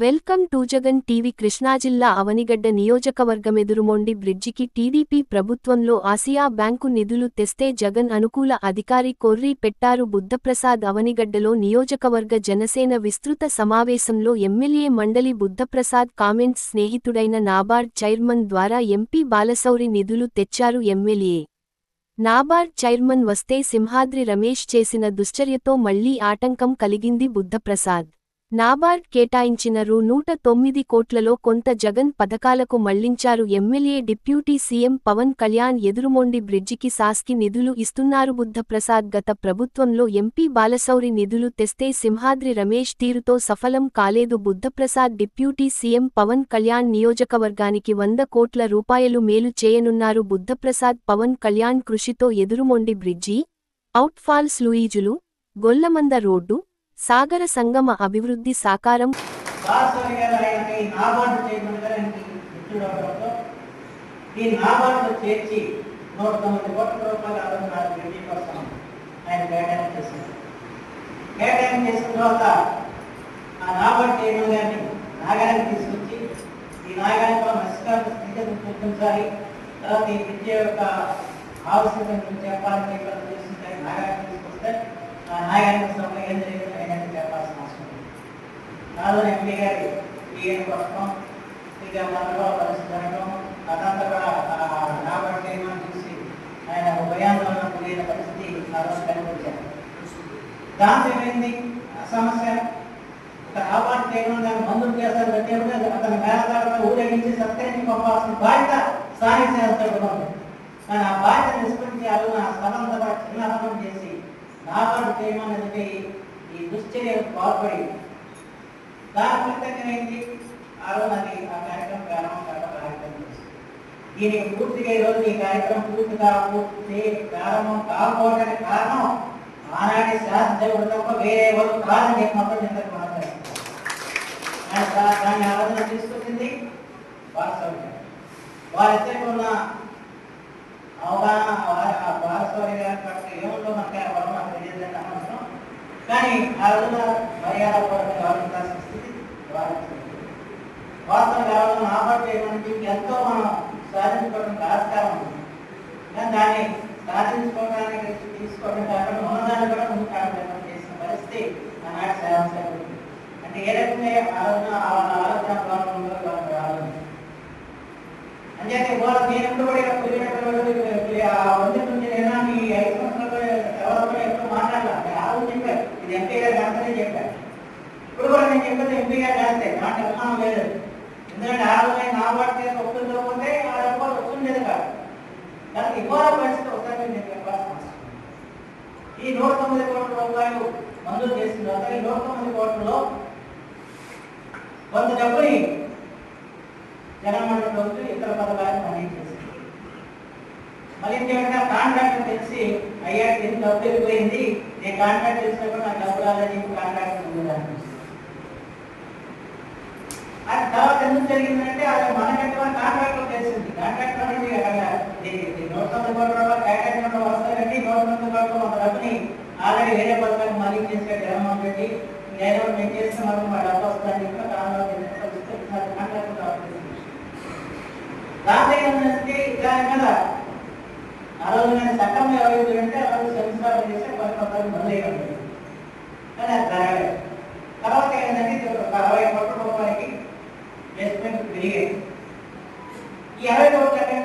Welcome to Jagan TV Krishna జిల్లా అవనిగడ్డ నియోజకవర్గమెదురుమొండి బ్రిడ్జికి టీడీపీ ప్రభుత్వంలో ఆసియా బ్యాంకు నిధులు తెస్తే జగన్ అనుకూల అధికారి కొర్రి పెట్టారు బుద్ధప్రసాద్ అవనిగడ్డలో నియోజకవర్గ జనసేన విస్తృత సమావేశంలో ఎమ్మెల్యే మండలి బుద్ధప్రసాద్ కామెంట్స్ స్నేహితుడైన నాబార్డ్ చైర్మన్ ద్వారా ఎంపీ బాలసౌరి నిధులు తెచ్చారు ఎమ్మెల్యే. నాబార్డ్ చైర్మన్ వస్తే సింహాద్రి రమేష్ చేసిన దుశ్చర్యతో మళ్ళీ ఆటంకం కలిగింది బుద్ధప్రసాద్. నాబార్డ్ కేటాయించిన రూ. నూట తొమ్మిది కోట్లలో కొంత జగన్ పథకాలకు మళ్ళించారు. MLA deputy CM Pawan Kalyan Edurumondi బ్రిడ్జికి సాస్కి నిధులు ఇస్తున్నారు. బుద్ధప్రసాద్ గత ప్రభుత్వంలో ఎంపీ బాలసౌరి నిధులు తెస్తే సింహాద్రి రమేష్ తీరుతో సఫలం కాలేదు. బుద్ధప్రసాద్ డిప్యూటీ సీఎం పవన్ కళ్యాణ్ నియోజకవర్గానికి వంద కోట్ల రూపాయలు మేలు చేయనున్నారు. బుద్ధప్రసాద్ పవన్ కళ్యాణ్ కృషితో ఎదురుమొండి బ్రిడ్జి అవుట్ఫాల్స్ లూయిజులు గొల్లమంద రోడ్డు సాగర సంగమ అభివృద్ధి సాకారం ఈ నాబార్డు చేర్చి నూట తొమ్మిది కోట్ల రూపాయలు రెడ్డి కోసం ఆయన చేశారు. చేసిన తర్వాత ఆ నాబార్డు చైర్మన్ గారిని నాగానికి తీసుకొచ్చి ఈ స్థితిని చూపించాలి. తర్వాత ఈ విద్య యొక్క చెప్పాలని చెప్పాలని చేస్తుంటే నాగానికి తీసుకొస్తే ఆ నాగానికి సమయం ఏం జరిగింది ఆయన చెప్పాల్సిన అవసరం ఉంది నాలో ఎంపీ గారి ఈయన కోసం ఇక మనలో పరిస్థితులను అదంతా కూడా నాబడి చేయమని చూసి ఆయన భయాందోళన కూడిన పరిస్థితి ఆ రోజు కనిపించారు. దాంతో ఏమైంది? సమస్య. ఒక నాబార్డు చేయడం దాన్ని మందులు చేస్తారు పెట్టేప్పుడు అతని మేనదారులను ఊరేగించి సత్యాన్ని పంపాల్సిన బాధ్యత స్థానిక శాస్త్రం ఉంది కానీ ఆ బాధ్యత నిష్పత్తి చేయాలని ఆ స్థలంతో చిన్నతనం చేసి నాబార్డు చేయమనేది ఈ దుశ్చర్యకు పాల్పడి దాని ఫలితంగా ఏంటి ఆ రోజు అది ఆ కార్యక్రమం ప్రారంభం కాక కార్యక్రమం దీనికి పూర్తిగా ఈరోజు ఈ కార్యక్రమం పూర్తి కావు ప్రారంభం కాకపోవడానికి కారణం ఆనాటి శాసనసభ్యుడు తప్ప వేరే ఎవరు కాదని చెప్పి మొత్తం ఇంతకు మాట్లాడారు ఆయన దా- దాన్ని ఆలోచన తీసుకొచ్చింది వాస్తవం వారిద్దరికి ఉన్న అవగాహన వారసౌర్య గారి పట్ల ఏముందో మనకి ఆ బలం నాకు తెలియదు అనవసరం కానీ ఆ రోజున మర్యాద పూర్వకంగా ఆలోచించాల్సిన స్థితి వారికి వాస్తవం కావాలని నాబాటు చేయడానికి ఎంతో మనం సాధించుకోవడానికి ఆస్కారం ఉంది. కానీ దాన్ని సాధించుకోవడానికి తీసుకోవడం కాకుండా ఉన్నదాన్ని కూడా ముందుకు చేసిన పరిస్థితి ఆనాటి సేవ అంటే ఏ రకంగా ఆ రోజున ఆలోచన ప్రారంభంలో వాళ్ళకి ఆలోచన అంచేతే వాళ్ళు నేను కూడా ఇక్కడ కూర్చున్నప్పుడు ఆ వంద నుంచి నేను ఈ ఐదు సంవత్సరాలు ఎవరు ఎప్పుడు మాట్లాడాలి ఆ రోజు చెప్పారు ఇది ఎంపీ గారు కాదని చెప్పారు ఇప్పుడు కూడా నేను చెప్పేది ఎంపీ గారు కాస్తే నాకు అనుమానం లేదు ఎందుకంటే ఆ రోజు నా వాటి ఒప్పుకోకపోతే ఆ రూపాయలు వస్తుండేది కాదు. దానికి ఇవ్వాలి పరిస్థితి ఒకసారి నేను చెప్పాల్సిన అవసరం ఈ నూట తొమ్మిది కోట్ల రూపాయలు మంజూరు చేసిన తర్వాత ఈ నూట తొమ్మిది కోట్లలో కొంత డబ్బుని జనమండలి ప్రభుత్వం ఇతర పథకాలను అందించేసింది మళ్ళీ ఇంకేమైనా కాంట్రాక్ట్ తెలిసి అయ్యా ఇది డబ్బు వెళ్ళిపోయింది నేను కాంట్రాక్ట్ చేసినప్పుడు నాకు డబ్బు రాదని కాంట్రాక్ట్ ఉందని అనిపిస్తుంది అది తర్వాత ఎందుకు జరిగిందంటే అది మనకంటే మన కాంట్రాక్ట్ తెలిసింది కాంట్రాక్ట్ అనేది అక్కడ నూట తొమ్మిది కోట్ల రూపాయలు కేటాయించడం వస్తారండి నూట తొమ్మిది కోట్ల మన డబ్బుని ఆల్రెడీ వేరే పథకాలు మళ్ళీ చేసే జగన్మోహన్ రెడ్డి. నేను మేము చేస్తే మాత్రం మా డబ్బు వస్తుందని చెప్పి కాంట్రాక్ట్ దాంట్లో ఏంటంటే దాని మీద ఆ రోజు నేను చట్టం ఎవరైతే అంటే ఆ రోజు సంస్కారం చేస్తే పది పథకాలు మొదలయ్యాడు కానీ అది జరగలేదు. తర్వాత ఏంటంటే అరవై కోట్ల రూపాయలకి బేస్మెంట్ పెరిగాయి ఈ అరవై కోట్ల ఎక్కడి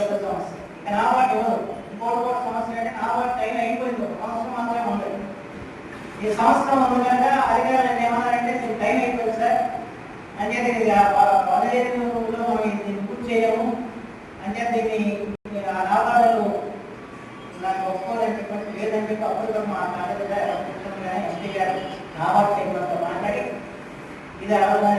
పెద్ద సమస్య ఇక నా వాటి ఇంకోటి కూడా సమస్య అంటే నా వాటి టైం అయిపోయింది ఒక సంవత్సరం మాత్రమే ఉండదు ఈ సంవత్సరం ఉండగా అధికారులు ఏమన్నారంటే మీకు టైం అయిపోయింది సార్ అంచేత ఇది ఆ పదిహేను రోజుల్లో మనం దీన్ని పూర్తి చేయము అంచేత దీన్ని ఆ లాభాలు నాకు ఒప్పుకోదని చెప్పి లేదని చెప్పి అప్పుడు మా కాలేజీ గారు ఎంపీ గారు నాబార్డు చేయడంతో మాట్లాడి ఇది అరవై